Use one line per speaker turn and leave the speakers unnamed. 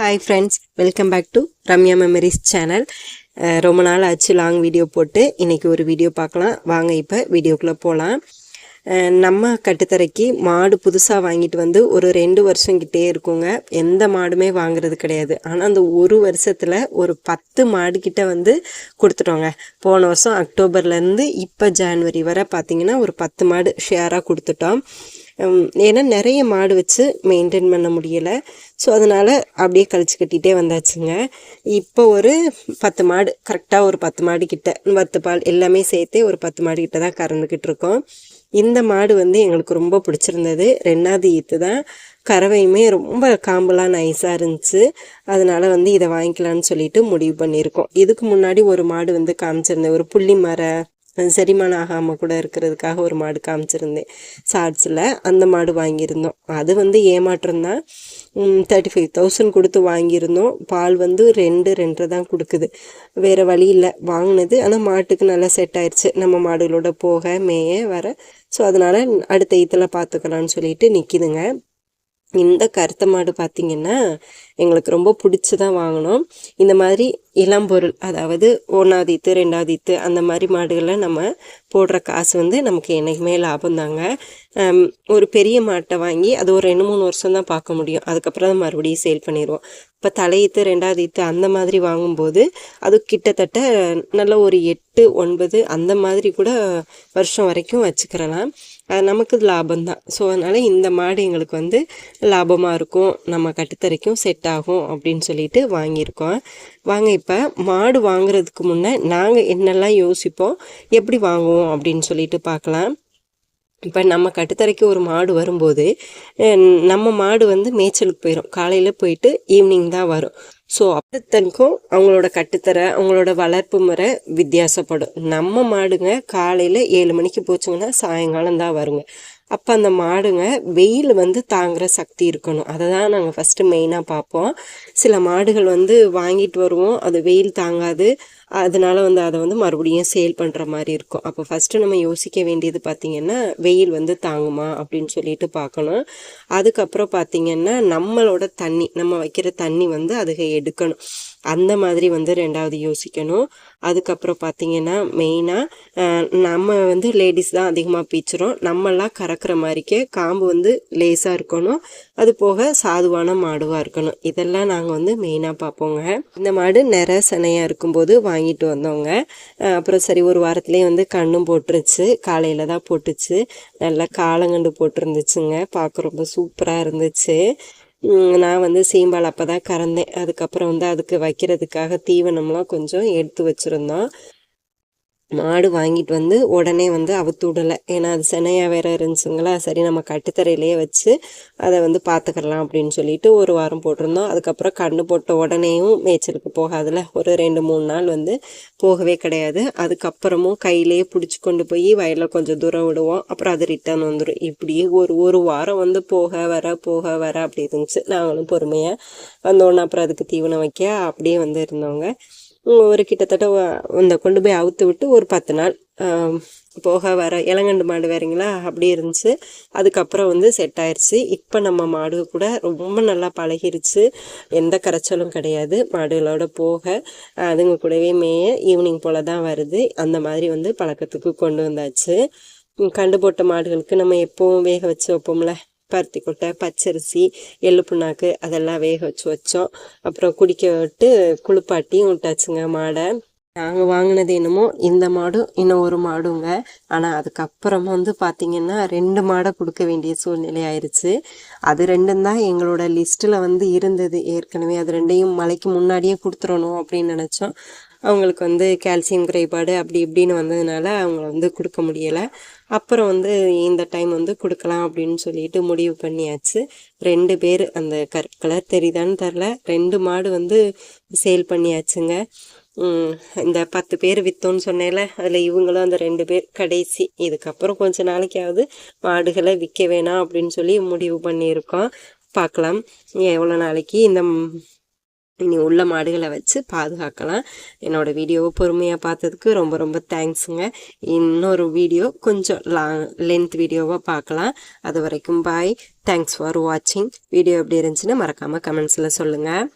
Hi friends welcome back to Ramya memories channel ரொம்ப நாள் ஆச்சு லாங் வீடியோ போட்டு. இன்றைக்கி ஒரு வீடியோ பார்க்கலாம். வாங்க இப்போ வீடியோக்குள்ளே போகலாம் uh, நம்ம கட்டுத்தரைக்கு மாடு புதுசாக வாங்கிட்டு வந்து ஒரு ரெண்டு வருஷம் கிட்டே இருக்குங்க. எந்த மாடுமே வாங்குறது கிடையாது. ஆனால் அந்த ஒரு வருஷத்தில் ஒரு பத்து மாடு கிட்ட வந்து கொடுத்துட்டோங்க. போன வருஷம் அக்டோபர்லேருந்து இப்போ ஜான்வரி வரை பார்த்திங்கன்னா ஒரு பத்து மாடு ஷேராக கொடுத்துட்டோம். ஏன்னா நிறைய மாடு வச்சு மெயின்டைன் பண்ண முடியலை. ஸோ அதனால் அப்படியே கழிச்சு கட்டிகிட்டே வந்தாச்சுங்க. இப்போ ஒரு பத்து மாடு கரெக்டாக ஒரு பத்து மாடு கிட்ட பத்து பால் எல்லாமே சேர்த்தே ஒரு பத்து மாடு கிட்ட தான் கறந்துக்கிட்டு இருக்கோம். இந்த மாடு வந்து எங்களுக்கு ரொம்ப பிடிச்சிருந்தது. ரெண்டாவது ஈத்து தான். கறவையுமே ரொம்ப காம்பலாக நைஸாக இருந்துச்சு. அதனால் வந்து இதை வாங்கிக்கலான்னு சொல்லிட்டு முடிவு பண்ணியிருக்கோம். இதுக்கு முன்னாடி ஒரு மாடு வந்து காமிச்சிருந்தேன். ஒரு புள்ளி மர செரிமானம் ஆகாமல் கூட இருக்கிறதுக்காக ஒரு மாடு காமிச்சிருந்தேன். ஷார்ட்ஸில் அந்த மாடு வாங்கியிருந்தோம். அது வந்து ஏமாற்றம் தான் தேர்ட்டி ஃபைவ் தௌசண்ட் கொடுத்து வாங்கியிருந்தோம். பால் வந்து ரெண்டு ரெண்டரை தான் கொடுக்குது. வேறு வழி இல்லை. வாங்கினது. ஆனால் மாட்டுக்கு நல்லா செட் ஆயிடுச்சு நம்ம மாடுகளோட போக மேய வர. ஸோ அதனால் அடுத்த இதில் பார்த்துக்கலான்னு சொல்லிட்டு நிற்கிதுங்க இந்த கருத்த மாடு பார்த்திங்கன்னா எங்களுக்கு ரொம்ப பிடிச்சி தான் வாங்கினோம். இந்த மாதிரி இளம்பொருள் அதாவது ஒன்றாதித்து ரெண்டாதித்து ரெண்டாவது அந்த மாதிரி மாடுகளை நம்ம போடுற காசு வந்து நமக்கு என்றைக்குமே லாபம் தாங்க ஒரு பெரிய மாட்டை வாங்கி அது ஒரு ரெண்டு மூணு வருஷம் தான் பார்க்க முடியும். அதுக்கப்புறம் தான் மறுபடியும் சேல் பண்ணிடுவோம். இப்போ தலையீத்து ரெண்டாவது ஈத்து அந்த மாதிரி வாங்கும்போது அது கிட்டத்தட்ட நல்ல ஒரு எட்டு ஒன்பது அந்த மாதிரி கூட வருஷம் வரைக்கும் வச்சுக்கிறலாம். அது நமக்கு லாபம் தான் ஸோ அதனால் இந்த மாடு எங்களுக்கு வந்து லாபமாக இருக்கும். நம்ம கட்டுத்தரைக்கும் செட் ஆகும் அப்படின்னு சொல்லிட்டு வாங்கியிருக்கோம். வாங்க இப்போ மாடு வாங்குறதுக்கு முன்னே நாங்கள் என்னெல்லாம் யோசிப்போம் எப்படி வாங்குவோம் அப்படின்னு சொல்லிட்டு பார்க்கலாம் இப்போ நம்ம கட்டுத்தரைக்கு ஒரு மாடு வரும்போது நம்ம மாடு வந்து மேய்ச்சலுக்கு போயிடும் காலையில் போயிட்டு ஈவினிங் தான் வரும். ஸோ அப்பத்தனுக்கும் அவங்களோட கட்டுத்தரை அவங்களோட வளர்ப்பு முறை வித்தியாசப்படும். நம்ம மாடுங்க காலையில் ஏழு மணிக்கு போச்சுங்கன்னா சாயங்காலம் தான் வருங்க. அப்போ அந்த மாடுங்க வெயில் வந்து தாங்குகிற சக்தி இருக்கணும். அதை தான் நாங்கள் ஃபஸ்ட்டு மெயினாக பார்ப்போம். சில மாடுகள் வந்து வாங்கிட்டு வருவோம். அது வெயில் தாங்காது. அதனால் வந்து அதை வந்து மறுபடியும் சேல் பண்ணுற மாதிரி இருக்கும். அப்போ ஃபஸ்ட்டு நம்ம யோசிக்க வேண்டியது பார்த்திங்கன்னா வெயில் வந்து தாங்குமா அப்படின்னு சொல்லிட்டு பார்க்கணும் அதுக்கப்புறம் பார்த்திங்கன்னா நம்மளோட தண்ணி நம்ம வைக்கிற தண்ணி வந்து அதுக எடுக்கணும். அந்த மாதிரி வந்து ரெண்டாவது யோசிக்கணும். அதுக்கப்புறம் பார்த்திங்கன்னா மெயினாக நம்ம வந்து லேடிஸ் தான் அதிகமாக பீச்சுறோம். நம்மளாம் கறக்கிற மாதிரிக்கே காம்பு வந்து லேஸாக இருக்கணும். அது போக சாதுவான மாடுவாக இருக்கணும். இதெல்லாம் நாங்கள் வந்து மெயினாக பார்ப்போங்க இந்த மாடு நிற சனையாக இருக்கும்போது வாங்கிட்டு வந்தோங்க. அப்புறம் சரி ஒரு வாரத்துலேயே வந்து கண்ணும் போட்டுருச்சு. காலையில் தான் போட்டுச்சு. நல்லா காலங்கண்டு போட்டிருந்துச்சுங்க. பார்க்க ரொம்ப சூப்பராக இருந்துச்சு. நான் வந்து சீம்பால் அப்போ தான் கறந்தேன். அதுக்கப்புறம் வந்து அதுக்கு வைக்கிறதுக்காக தீவனம்லாம் கொஞ்சம் எடுத்து வச்சுருந்தோம். மாடு வாங்கிட்டு வந்து உடனே வந்து அவுத்து விடலை. ஏன்னா அது செனையாக வேற இருந்துச்சுங்களா? சரி நம்ம கட்டுத்தரையிலேயே வச்சு அதை வந்து பார்த்துக்கலாம் அப்படின்னு சொல்லிட்டு ஒரு வாரம் போட்டிருந்தோம். அதுக்கப்புறம் கண்ணு போட்ட உடனேயும் மேய்ச்சலுக்கு போகாதுல. ஒரு ரெண்டு மூணு நாள் வந்து போகவே கிடையாது. அதுக்கப்புறமும் கையிலேயே பிடிச்சி கொண்டு போய் வயலில் கொஞ்சம் தூரம் விடுவோம். அப்புறம் அது ரிட்டர்ன் வந்துடும் இப்படியே ஒரு ஒரு வாரம் வந்து போக வர போக வர அப்படி இருந்துச்சு. நாங்களும் பொறுமையாக வந்தோடனே அப்புறம் அதுக்கு தீவனம் வைக்க அப்படியே வந்து இருந்தவங்க ஒரு கிட்டத்தட்ட இந்த கொண்டு போய் அவுத்து விட்டு ஒரு பத்து நாள் போக வர இளங்கண்டு மாடு வேறீங்களா? அப்படி இருந்துச்சு. அதுக்கப்புறம் வந்து செட் ஆயிடுச்சு இப்போ நம்ம மாடு கூட ரொம்ப நல்லா பழகிருச்சு. எந்த கரைச்சலும் கிடையாது. மாடுகளோட போக அதுங்க கூடவே மேய ஈவினிங் போல் தான் வருது. அந்த மாதிரி வந்து பழக்கத்துக்கு கொண்டு வந்தாச்சு. கண்டு போட்ட மாடுகளுக்கு நம்ம எப்போவும் வேக வச்சு வைப்போம்ல? பருத்தி கொட்டை பச்சரிசி எள்ளு புண்ணாக்கு அதெல்லாம் வேக வச்சு வச்சோம். அப்புறம் குடிக்க விட்டு குளிப்பாட்டியும் விட்டாச்சுங்க மாடை. நாங்கள் வாங்கினது என்னமோ இந்த மாடும் இன்னும் ஒரு மாடுங்க. ஆனால் அதுக்கப்புறம் வந்து பார்த்திங்கன்னா ரெண்டு மாடை கொடுக்க வேண்டிய சூழ்நிலை ஆயிடுச்சு அது ரெண்டும் தான் எங்களோட லிஸ்ட்டில் வந்து இருந்தது. ஏற்கனவே அது ரெண்டையும் மலைக்கு முன்னாடியே கொடுத்துடணும் அப்படின்னு நினச்சோம். அவங்களுக்கு வந்து கால்சியம் குறைபாடு அப்படி இப்படின்னு வந்ததுனால அவங்கள வந்து கொடுக்க முடியலை. அப்புறம் வந்து இந்த டைம் வந்து கொடுக்கலாம் அப்படின்னு சொல்லிட்டு முடிவு பண்ணியாச்சு. ரெண்டு பேர் அந்த கர் கலர் தெரியுதான்னு தெரில ரெண்டு மாடு வந்து சேல் பண்ணியாச்சுங்க. இந்த பத்து பேர் விற்றோன்னு சொன்னேன்ல அதில் இவங்களும் அந்த ரெண்டு பேர் கடைசி இதுக்கப்புறம் கொஞ்ச நாளைக்காவது மாடுகளை விற்க வேணாம் அப்படின்னு சொல்லி முடிவு பண்ணியிருக்கோம். பார்க்கலாம். எவ்வளோ நாளைக்கு இந்த இனி உள்ள மாடுகளை வச்சு பாதுகாக்கலாம். என்னோடய வீடியோவை பொறுமையாக பார்த்ததுக்கு ரொம்ப ரொம்ப தேங்க்ஸுங்க இன்னொரு வீடியோ கொஞ்சம் லா லென்த் வீடியோவாக பார்க்கலாம். அது வரைக்கும் பாய் தேங்க்ஸ் ஃபார் வாட்சிங் வீடியோ எப்படி இருந்துச்சுன்னா மறக்காமல் கமெண்ட்ஸில் சொல்லுங்கள்